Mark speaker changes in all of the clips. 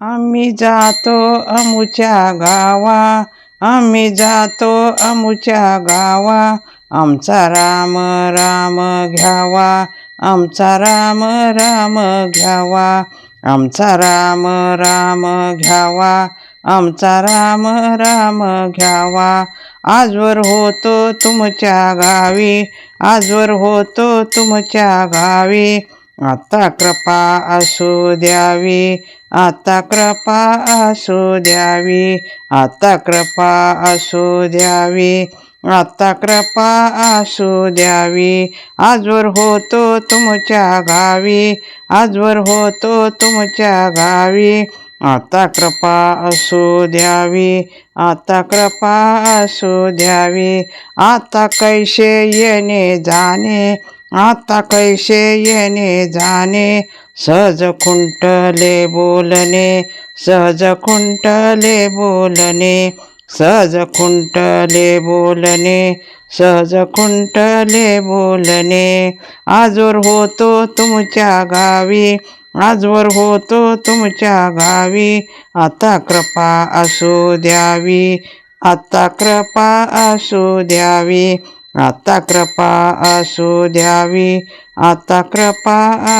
Speaker 1: आम्ही जातो अमुच्या गावा आम्ही जातो अमुच्या गावा. आमचा राम राम घ्यावा आमचा राम राम घ्यावा. आमचा राम राम घ्यावा आमचा राम राम घ्यावा. आजवर होतो तुमच्या गावी आजवर होतो तुमच्या गावी. आता कृपा असू द्यावी आता कृपा असू द्यावी आता कृपा असू द्यावी आता कृपा असू द्यावी. आजवर होतो तुमच्या गावी आजवर होतो तुमच्या गावी. आता कृपा असू द्यावी आता कृपा असू द्यावी. आता कैसे येणे जाणे आता कैसे येणे जाणे. सहज खुंटले बोलणे सहज खुंटले बोलणे. सहज खुंटले बोलणे सहज खुंटले बोलणे. आजवर होतो तुमच्या गावी आजवर होतो तुमच्या गावी. आता कृपा असू द्यावी आता कृपा असू द्यावी. आता कृपा असू द्यावी आता कृपा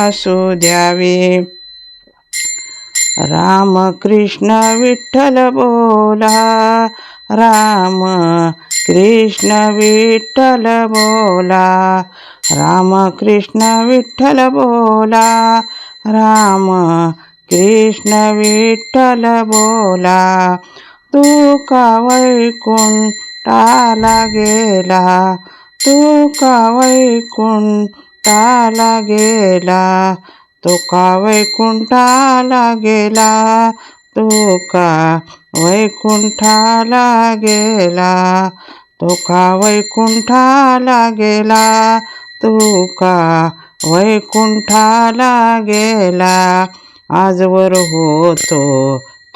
Speaker 1: असू द्यावी. राम कृष्ण विठ्ठल बोला राम कृष्ण विठ्ठल बोला राम कृष्ण विठ्ठल बोला राम कृष्ण विठ्ठल बोला. तू का आला गेला तुका वैकुंठाला गेला तुका वैकुंठाला गेला तुका वैकुंठाला गेला तुका वैकुंठाला गेला तुका वैकुंठाला गेला आजवर होतो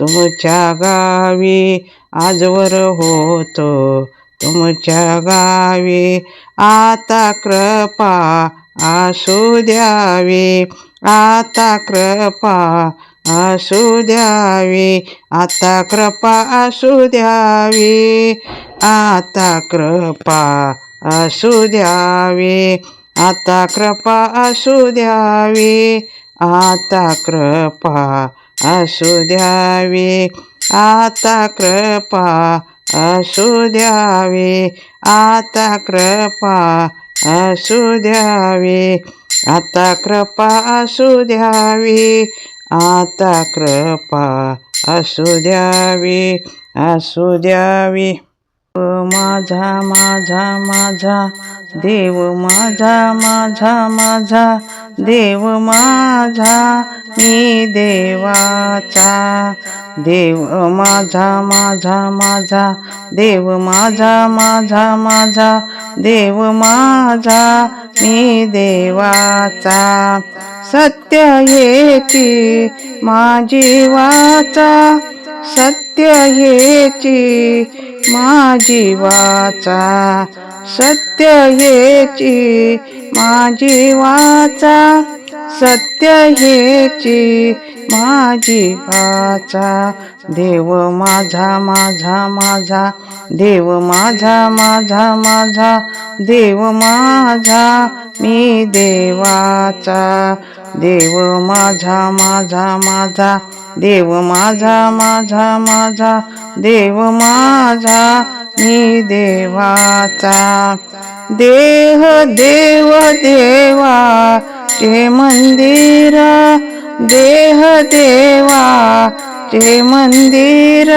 Speaker 1: तुमच्या गावी आजवर होतो. तुमच्या गावी आता कृपा असू द्यावी. आता कृपा असू द्यावी. आता कृपा असू द्यावी. आता कृपा असू द्यावी. आता कृपा असू द्यावी. आता कृपा असू द्यावी आता कृपा असू द्यावी आता कृपा असू द्यावी आता कृपा असू द्यावी आता कृपा असू द्यावी असू द्यावी माझा माझा माझा देव माझा माझा माझा देव माझा मी देवाचा. देव माझा माझा माझा. देव माझा माझा माझा. देव माझा मी देवाचा. सत्य हेची माझी वाचा. सत्य हेची माझी वाचा. सत्य हेची माझी वाचा सत्य हेची माझी वाचा. देव माझा माझा माझा. देव माझा माझा माझा. देव माझा मी देवाचा. देव माझा माझा माझा. देव माझा माझा माझा. देव माझा मी देवाचा देह देव देवा चे मंदिर देह देवा चे मंदिर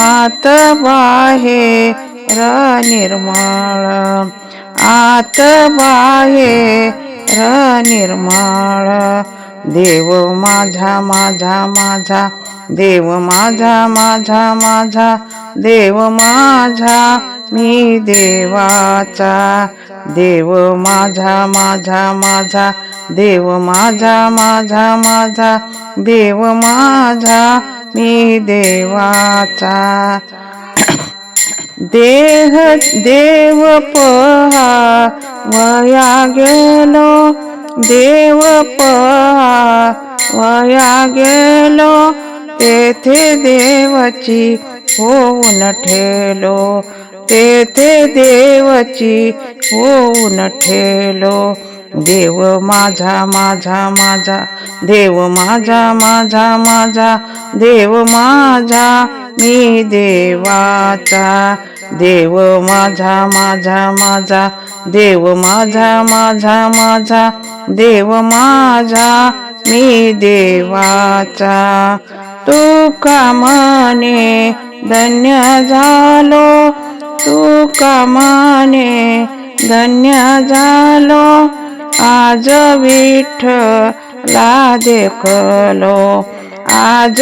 Speaker 1: आत बाहेर निर्माळ आत बाहेर निर्माळ देव माझा माझा माझा देव माझा माझा माझा देव माझा मी देवाचा. देव माझा माझा माझा देव माझा माझा माझा देव माझा मी देवाचा. देह देव पहा वया गेलो देव वया गेलो तेथे देवाची होऊन ठेलो तेथे देवाची होऊन ठेलो. देव माझा माझा माझा देव माझा माझा माझा देव माझा मी देवाचा देव माझा माझा माझा देव माझा माझा माझा देव माझा मी देवाचा. तू कामाने धन्य झालो? तू कामाने धन्य झालो? आज विठ्ठला देखलो. आज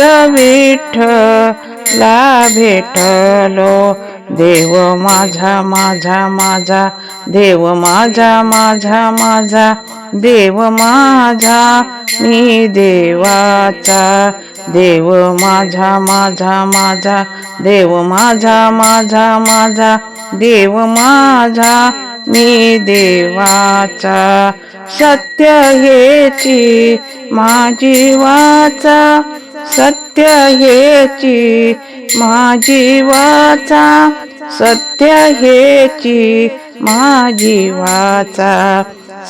Speaker 1: ला भेटलो. देव माझा माझा माझा. देव माझा माझा माझा. देव माझा मी देवाचा. देव माझा माझा माझा. देव माझा माझा माझा. देव माझा मी देवाचा. सत्य हेची माझी वाचा. सत्य हेची माझी वाचा. सत्य हेची माझी वाचा.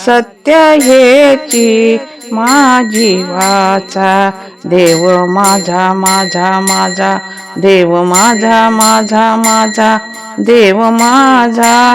Speaker 1: सत्य हेची माझी वाचा. देव माझा माझा माझा. देव माझा माझा माझा. देव माझा